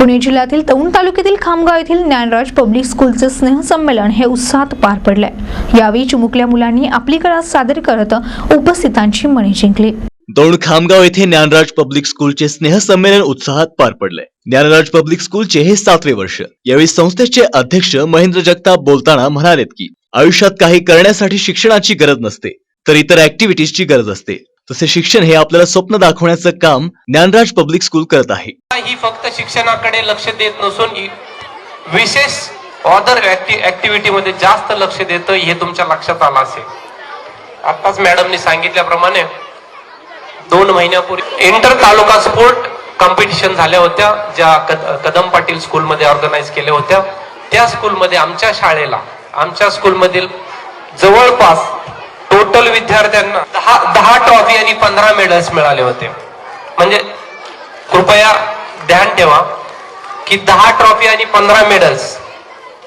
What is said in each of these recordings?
पुणे जिल्ह्यातील दौंड तालुक्यातील खामगाव येथील ज्ञानराज पब्लिक स्कूलचे स्नेहसंमेलन हे उत्साहात पार पडले यावेळी चिमुकल्या मुलांनी आपली कला सादर करत उपस्थितांची मने जिंकली. दौंड खामगाव येथे ज्ञानराज पब्लिक स्कूलचे स्नेहसंमेलन उत्साहात पार पडले ज्ञानराज पब्लिक स्कूलचे हे सातवे वर्ष. यावेळी संस्थेचे अध्यक्ष महेंद्र जगताप बोलताना म्हणालेत की आयुष्यात काही करण्यासाठी शिक्षणाची गरज नसते तर इतर ऍक्टिव्हिटीजची गरज असते. तसे शिक्षण हे आपल्याला स्वप्न दाखवण्याचं काम ज्ञानराज पब्लिक स्कूल करत आहे. ही फक्त शिक्षणाकडे लक्ष देत नसून विशेष ऑदर ऍक्टिव्हिटी मध्ये जास्त लक्ष देतं हे तुमच्या लक्षात आलं असेल. आताच मॅडमनी सांगितल्याप्रमाणे दोन महिन्यापूर्वी इंटर तालुका स्पोर्ट कॉम्पिटिशन झाल्या होत्या ज्या कद- कदम पाटील स्कूलमध्ये ऑर्गनाईज केल्या होत्या. त्या स्कूलमध्ये आमच्या शाळेला आमच्या स्कूलमधील जवळपास टोटल विद्यार्थ्यांना दहा दहा ट्रॉफी आणि पंधरा मेडल्स मिळाले होते. म्हणजे कृपया ध्यान ठेवा की दहा ट्रॉफी आणि पंधरा मेडल्स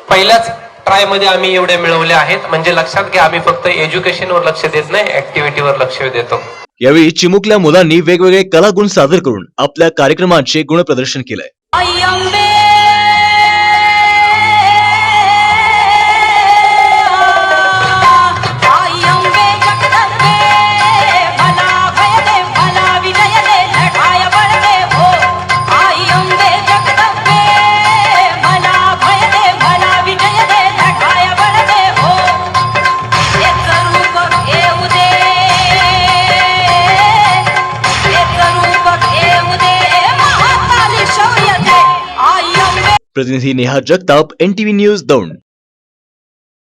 पहिल्याच ट्रायमध्ये आम्ही एवढे मिळवले आहेत. म्हणजे लक्षात घ्या आम्ही फक्त एज्युकेशनवर लक्ष देत नाही ऍक्टिव्हिटीवर लक्ष देतो. यावेळी चिमुकल्या मुलांनी वेगवेगळे कलागुण सादर करून आपल्या कार्यक्रमाचे गुणप्रदर्शन केलंय. प्रतिनिधी नेहा जगताप एनटीव्ही न्यूज दौंड.